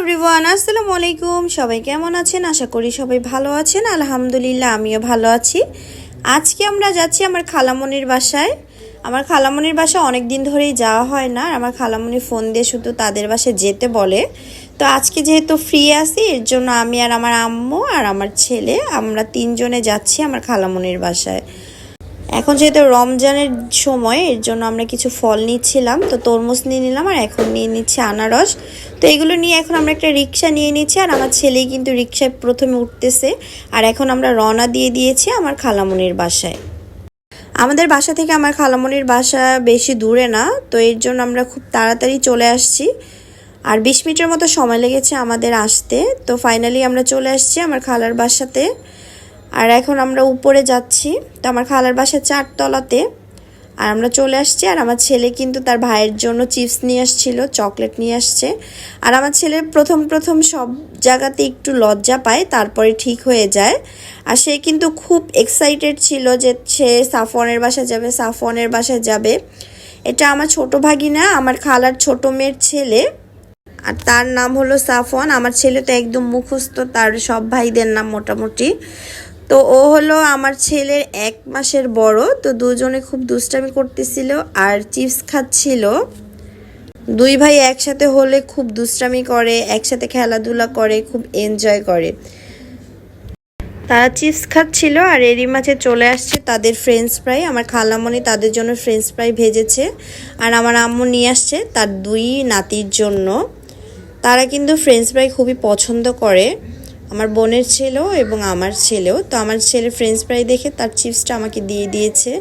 Everyone আসসালামু আলাইকুম। সবাই কেমন আছেন? আশা করি সবাই ভালো আছেন। আলহামদুলিল্লাহ, আমিও ভালো আছি। আজকে আমরা যাচ্ছি আমার খালামনির বাসায়। আমার খালামনির বাসা অনেক দিন ধরেই যাওয়া হয় না। আর আমার খালামনি ফোন দিয়ে শুধু তাদের বাসায় যেতে বলে। তো আজকে যেহেতু ফ্রি আছি, এর জন্য আমি আর আমার আম্মু আর আমার ছেলে, আমরা তিনজনে যাচ্ছি আমার খালামনির বাসায়। এখন যেহেতু রমজানের সময়, এর জন্য আমরা কিছু ফল নিচ্ছিলাম, তো তরমুজ নিয়ে নিলাম আর এখন নিয়ে নিচ্ছি আনারস। তো এগুলো নিয়ে এখন আমরা একটা রিক্সা নিয়ে নিচ্ছি আর আমার ছেলেই কিন্তু রিক্সায় প্রথমে উঠতেছে। আর এখন আমরা রওনা দিয়ে দিয়েছি আমার খালামনির বাসায়। আমাদের বাসা থেকে আমার খালামনির বাসা বেশি দূরে না, তো এর জন্য আমরা খুব তাড়াতাড়ি চলে আসছি। আর বিশ মিনিটের মতো সময় লেগেছে আমাদের আসতে, তো ফাইনালি আমরা চলে আসছি আমার খালার বাসাতে। আর এখন আমরা উপরে যাচ্ছি। তো আমার খালার বাসা চারতলাতে। আর আমরা চলে আসছি, আর আমার ছেলে কিন্তু তার ভাইয়ের জন্য চিপস নিয়ে আসছিল, চকলেট নিয়ে আসছে। আর আমার ছেলে প্রথম প্রথম সব জায়গাতে একটু লজ্জা পায়, তারপরে ঠিক হয়ে যায়। আর সে কিন্তু খুব এক্সাইটেড ছিল যে সে সাফওয়ানের বাসায় যাবে, সাফওয়ানের বাসায় যাবে। এটা আমার ছোট ভাগিনা, আমার খালার ছোট মেয়ের ছেলে। আর তার নাম হলো সাফওয়ান। আমার ছেলে তো একদম মুখস্থ, তার সব ভাইদের নাম মোটামুটি। তো ও হলো আমার ছেলের এক মাসের বড়, তো দুজনে খুব দুষ্টামি করতেছিল আর চিপস খাচ্ছিল। দুই ভাই একসাথে হলে খুব দুষ্টামি করে, একসাথে খেলাধুলা করে, খুব এনজয় করে। তারা চিপস খাচ্ছিল আর এরই মাঝে চলে আসছে তাদের ফ্রেঞ্চ ফ্রাই আমার খালামণি তাদের জন্য ফ্রেঞ্চ ফ্রাই ভেজেছে আর আমার আম্মু নিয়ে আসছে তার দুই নাতির জন্য। তারা কিন্তু ফ্রেঞ্চ ফ্রাই খুবই পছন্দ করে। আমার বোনের ছেলেও এবং আমার ছেলেও। তো আমার ছেলে ফ্রেঞ্চ ফ্রাই দেখে তার চিপসটা আমাকে দিয়ে দিয়েছে।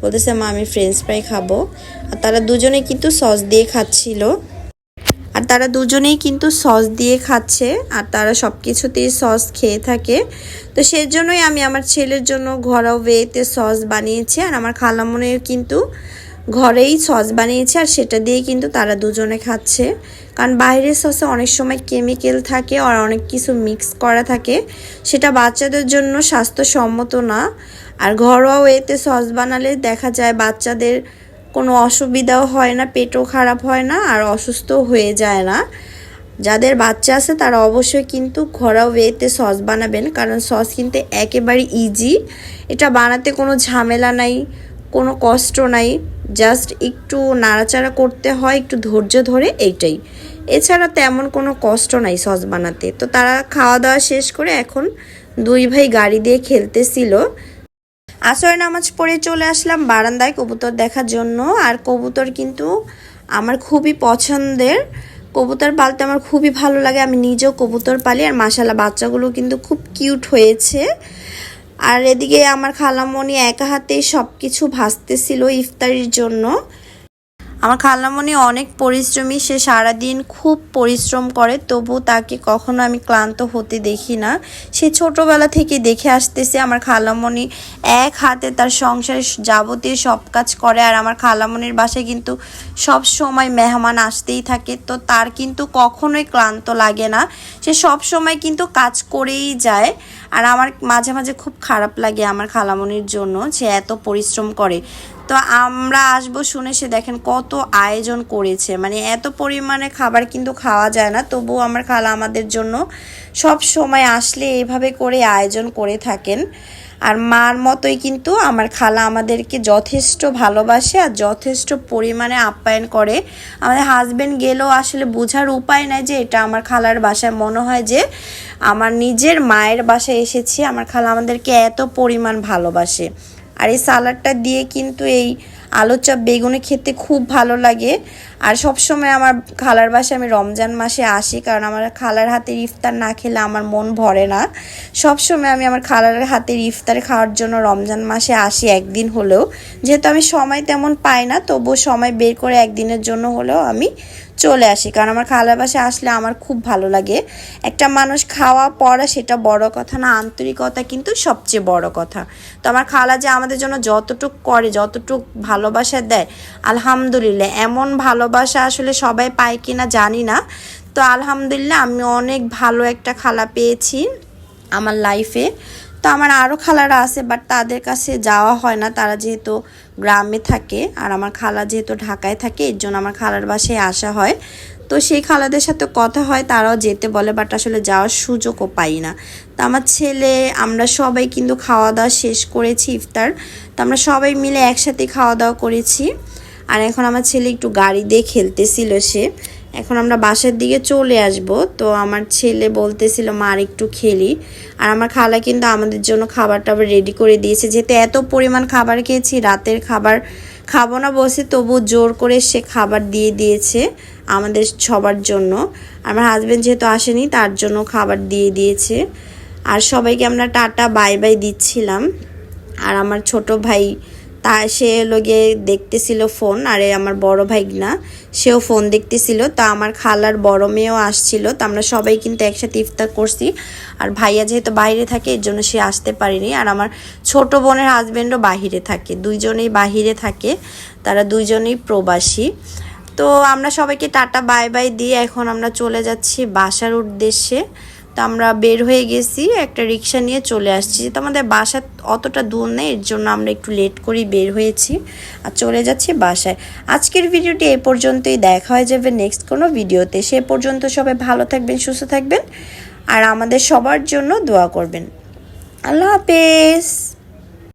বলতেছে, মা, আমি ফ্রেঞ্চ ফ্রাই খাব। আর তারা দুজনে কিন্তু সস দিয়ে খাচ্ছিল। আর তারা দুজনেই কিন্তু সস দিয়ে খাচ্ছে। আর তারা সব কিছুতেই সস খেয়ে থাকে। তো সেই জন্যই আমি আমার ছেলের জন্য ঘরোয়া ওয়েতে সস বানিয়েছি। আর আমার খালামনের কিন্তু ঘরেই সস বানিয়েছে আর সেটা দিয়ে কিন্তু তারা দুজনে খাচ্ছে। কারণ বাইরের সসে অনেক সময় কেমিক্যাল থাকে আর অনেক কিছু মিক্স করা থাকে। সেটা বাচ্চাদের জন্য স্বাস্থ্যসম্মত না। আর ঘরোয়া ওয়েতে সস বানালে দেখা যায় বাচ্চাদের কোনো অসুবিধাও হয় না, পেটও খারাপ হয় না আর অসুস্থও হয়ে যায় না। যাদের বাচ্চা আছে তারা অবশ্যই কিন্তু ঘরোয়া ওয়েতে সস বানাবেন। কারণ সস কিন্তু একেবারে ইজি এটা বানাতে কোনো ঝামেলা নাই, কোনো কষ্ট নাই। জাস্ট একটু নাড়াচাড়া করতে হয়, একটু ধৈর্য ধরে, এইটাই। এছাড়া তেমন কোনো কষ্ট নাই সস বানাতে। তো তারা খাওয়া দাওয়া শেষ করে এখন দুই ভাই গাড়ি দিয়ে খেলতেছিল। আসর নামাজ পড়ে চলে আসলাম বারান্দায় কবুতর দেখার জন্য। আর কবুতর কিন্তু আমার খুবই পছন্দের। কবুতর পালতে আমার খুবই ভালো লাগে। আমি নিজেও কবুতর পালি আর মাসালা বাচ্চাগুলো কিন্তু খুব কিউট হয়েছে। আর এদিকে আমার খালামণি একা হাতেই সব কিছু ভাজতেছিল ইফতারির জন্য। আমার খালামণি অনেক পরিশ্রমী, সে সারাদিন খুব পরিশ্রম করে তবু তাকে কখনো আমি ক্লান্ত হতে দেখি না। সে ছোটবেলা থেকে দেখে আসতেছে আমার খালামণি এক হাতে তার সংসারে যাবতীয় সব কাজ করে, আর আমার খালামণির বাসায় কিন্তু সব সময় মেহমান আসতেই থাকে। তো তার কিন্তু কখনোই ক্লান্ত লাগে না। সে সব সময় কিন্তু কাজ করেই যায়, আর আমার মাঝে মাঝে খুব খারাপ লাগে আমার খালামণির জন্য, সে এত পরিশ্রম করে। তো আমরা আসব শুনে সে দেখেন কত আয়োজন করেছে। মানে এত পরিমাণে খাবার কিন্তু খাওয়া যায় না, তবুও আমার খালা আমাদের জন্য সব সময় আসলে এভাবে করে আয়োজন করে থাকেন। আর মার মতোই কিন্তু আমার খালা আমাদেরকে যথেষ্ট ভালোবাসে আর যথেষ্ট পরিমাণে আপ্যায়ন করে। আমাদের হাজব্যান্ড গেলেও আসলে বোঝার উপায় নাই যে এটা আমার খালার বাসায়। মনে হয় যে আমার নিজের মায়ের বাসায় এসেছি, আমার খালা আমাদেরকে এত পরিমাণ ভালোবাসে। আর এই সালাডটা দিয়ে কিন্তু এই আলু চপ বেগুনে খেতে খুব ভালো লাগে। আর সব সময় আমার খালার বাসায় আমি রমজান মাসে আসি, কারণ আমার খালার হাতের ইফতার না খেলে আমার মন ভরে না। সব সময় আমি আমার খালার হাতের ইফতার খাওয়ার জন্য রমজান মাসে আসি একদিন হলেও। যেহেতু আমি সময় তেমন পাই না, তবুও সময় বের করে একদিনের জন্য হলেও আমি চলে আসি, কারণ আমার খালার বাসায় আসলে আমার খুব ভালো লাগে। একটা মানুষ খাওয়া, পড়া সেটা বড় কথা না, আন্তরিকতা কিন্তু সবচেয়ে বড় কথা। তো আমার খালা যে আমাদের জন্য যতটুক করে, যতটুক ভালোবাসা দেয়, আলহামদুলিল্লাহ, এমন ভালোবাসা আসলে সবাই পায় কি না জানি না। তো আলহামদুলিল্লাহ, আমি অনেক ভালো একটা খালা পেয়েছি আমার লাইফে তো আমার আরও খালারা আছে বাট তাদের কাছে যাওয়া হয় না। তারা যেহেতু গ্রামে থাকে, আর আমার খালা যেহেতু ঢাকায় থাকে, এর জন্য আমার খালার বাসায় আসা হয়। তো সেই খালাদের সাথে কথা হয়, তারাও যেতে বলে বাট আসলে যাওয়ার সুযোগও পাই না। তো আমার ছেলে, আমরা সবাই কিন্তু খাওয়া দাওয়া শেষ করেছি ইফতার। তো আমরা সবাই মিলে একসাথে খাওয়া দাওয়া করেছি। আর এখন আমার ছেলে একটু গাড়ি দিয়ে খেলতেছিল সে। এখন আমরা বাসার দিকে চলে আসব। তো আমার ছেলে বলতেছিল, মা, আর একটু খেলি। আর আমার খালা কিন্তু আমাদের জন্য খাবার টাবার রেডি করে দিয়েছে। যেহেতু এত পরিমাণ খাবার খেয়েছি, রাতের খাবার খাব না বসে তবু জোর করে সে খাবার দিয়ে দিয়েছে আমাদের সবার জন্য। আমার হাজব্যান্ড যেহেতু আসেনি, তার জন্য খাবার দিয়ে দিয়েছে। আর সবাইকে আমরা টাটা বাই বাই দিচ্ছিলাম। আর আমার ছোট ভাই তা সে লোকে দেখতেছিল ফোন আরে আমার বড় ভাই না, সেও ফোন দেখতেছিল, তা আমার খালার বড় মেয়েও আসছিল, তা আমরা সবাই কিন্তু একসাথে ইফতার করছি। আর ভাইয়া যেহেতু বাইরে থাকে, এর জন্য সে আসতে পারেনি। আর আমার ছোট বোনের হাজব্যান্ডও বাহিরে থাকে, দুইজনেই বাহিরে থাকে, তারা দুইজনেই প্রবাসী। তো আমরা সবাইকে টাটা বাই বাই দিয়ে এখন আমরা চলে যাচ্ছি বাসার উদ্দেশ্যে। তো আমরা বের হয়ে গেছি, একটা রিক্সা নিয়ে চলে আসছি। যেহেতু আমাদের বাসা অতটা দূর নেই, এর জন্য আমরা একটু লেট করেই বের হয়েছি আর চলে যাচ্ছি বাসায়। আজকের ভিডিওটি এ পর্যন্তই, দেখা হয়ে যাবে নেক্সট কোনো ভিডিওতে। সে পর্যন্ত সবাই ভালো থাকবেন, সুস্থ থাকবেন আর আমাদের সবার জন্য দোয়া করবেন। আল্লাহ হাফেজ।